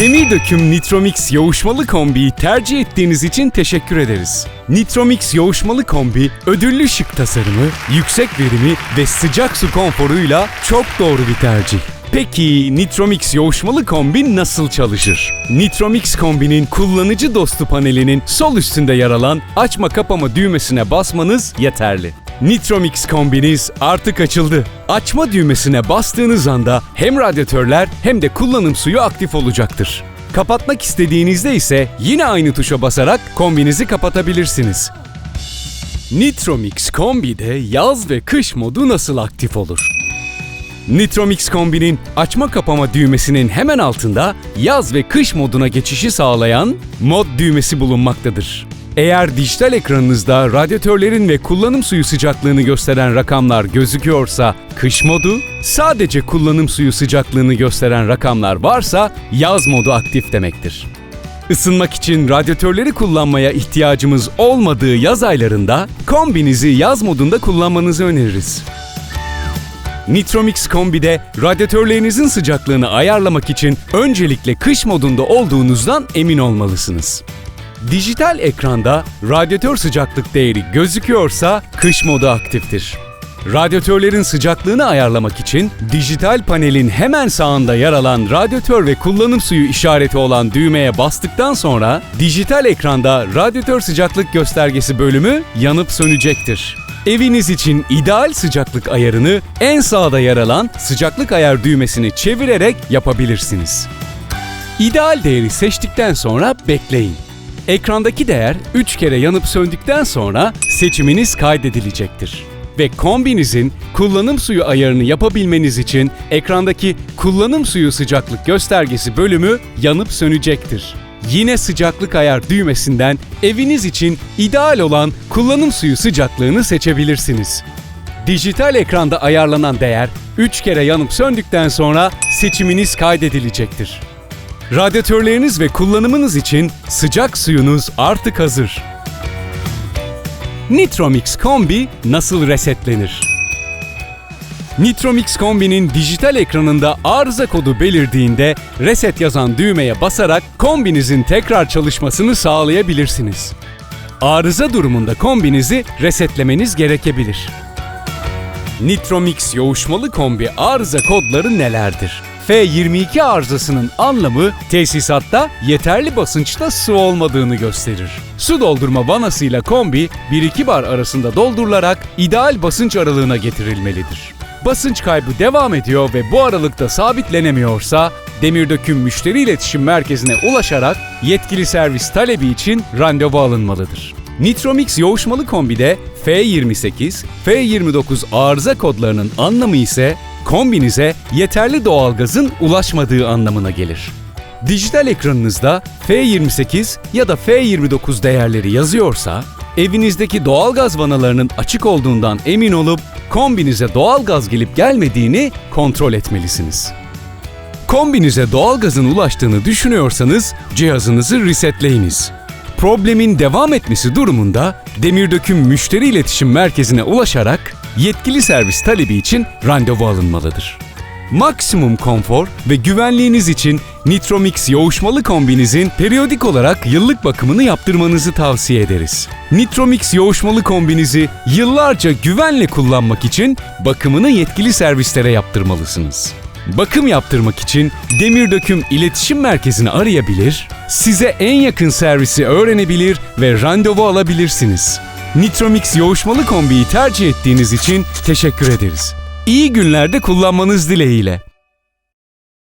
Demir döküm Nitromix yoğuşmalı kombiyi tercih ettiğiniz için teşekkür ederiz. Nitromix yoğuşmalı kombi ödüllü şık tasarımı, yüksek verimi ve sıcak su konforuyla çok doğru bir tercih. Peki Nitromix yoğuşmalı kombi nasıl çalışır? Nitromix kombinin kullanıcı dostu panelinin sol üstünde yer alan açma kapama düğmesine basmanız yeterli. Nitromix kombiniz artık açıldı. Açma düğmesine bastığınız anda hem radyatörler hem de kullanım suyu aktif olacaktır. Kapatmak istediğinizde ise yine aynı tuşa basarak kombinizi kapatabilirsiniz. Nitromix kombide yaz ve kış modu nasıl aktif olur? Nitromix kombinin açma kapama düğmesinin hemen altında yaz ve kış moduna geçişi sağlayan mod düğmesi bulunmaktadır. Eğer dijital ekranınızda radyatörlerin ve kullanım suyu sıcaklığını gösteren rakamlar gözüküyorsa kış modu, sadece kullanım suyu sıcaklığını gösteren rakamlar varsa yaz modu aktif demektir. Isınmak için radyatörleri kullanmaya ihtiyacımız olmadığı yaz aylarında kombinizi yaz modunda kullanmanızı öneririz. Nitromix kombide radyatörlerinizin sıcaklığını ayarlamak için öncelikle kış modunda olduğunuzdan emin olmalısınız. Dijital ekranda radyatör sıcaklık değeri gözüküyorsa kış modu aktiftir. Radyatörlerin sıcaklığını ayarlamak için dijital panelin hemen sağında yer alan radyatör ve kullanım suyu işareti olan düğmeye bastıktan sonra dijital ekranda radyatör sıcaklık göstergesi bölümü yanıp sönecektir. Eviniz için ideal sıcaklık ayarını en sağda yer alan sıcaklık ayar düğmesini çevirerek yapabilirsiniz. İdeal değeri seçtikten sonra bekleyin. Ekrandaki değer 3 kere yanıp söndükten sonra seçiminiz kaydedilecektir. Ve kombinizin kullanım suyu ayarını yapabilmeniz için ekrandaki kullanım suyu sıcaklık göstergesi bölümü yanıp sönecektir. Yine sıcaklık ayar düğmesinden eviniz için ideal olan kullanım suyu sıcaklığını seçebilirsiniz. Dijital ekranda ayarlanan değer 3 kere yanıp söndükten sonra seçiminiz kaydedilecektir. Radyatörleriniz ve kullanımınız için sıcak suyunuz artık hazır. Nitromix Kombi nasıl resetlenir? Nitromix Kombi'nin dijital ekranında arıza kodu belirdiğinde reset yazan düğmeye basarak kombinizin tekrar çalışmasını sağlayabilirsiniz. Arıza durumunda kombinizi resetlemeniz gerekebilir. Nitromix yoğuşmalı kombi arıza kodları nelerdir? F22 arızasının anlamı tesisatta yeterli basınçta su olmadığını gösterir. Su doldurma vanasıyla kombi 1-2 bar arasında doldurularak ideal basınç aralığına getirilmelidir. Basınç kaybı devam ediyor ve bu aralıkta sabitlenemiyorsa Demirdöküm Müşteri İletişim Merkezi'ne ulaşarak yetkili servis talebi için randevu alınmalıdır. Nitromix yoğuşmalı kombide F28, F29 arıza kodlarının anlamı ise kombinize yeterli doğalgazın ulaşmadığı anlamına gelir. Dijital ekranınızda F28 ya da F29 değerleri yazıyorsa, evinizdeki doğalgaz vanalarının açık olduğundan emin olup kombinize doğalgaz gelip gelmediğini kontrol etmelisiniz. Kombinize doğalgazın ulaştığını düşünüyorsanız cihazınızı resetleyiniz. Problemin devam etmesi durumunda Demirdöküm Müşteri İletişim Merkezi'ne ulaşarak yetkili servis talebi için randevu alınmalıdır. Maksimum konfor ve güvenliğiniz için Nitromix yoğuşmalı kombinizin periyodik olarak yıllık bakımını yaptırmanızı tavsiye ederiz. Nitromix yoğuşmalı kombinizi yıllarca güvenle kullanmak için bakımını yetkili servislere yaptırmalısınız. Bakım yaptırmak için Demirdöküm İletişim Merkezi'ni arayabilir, size en yakın servisi öğrenebilir ve randevu alabilirsiniz. Nitromix yoğuşmalı kombiyi tercih ettiğiniz için teşekkür ederiz. İyi günlerde kullanmanız dileğiyle.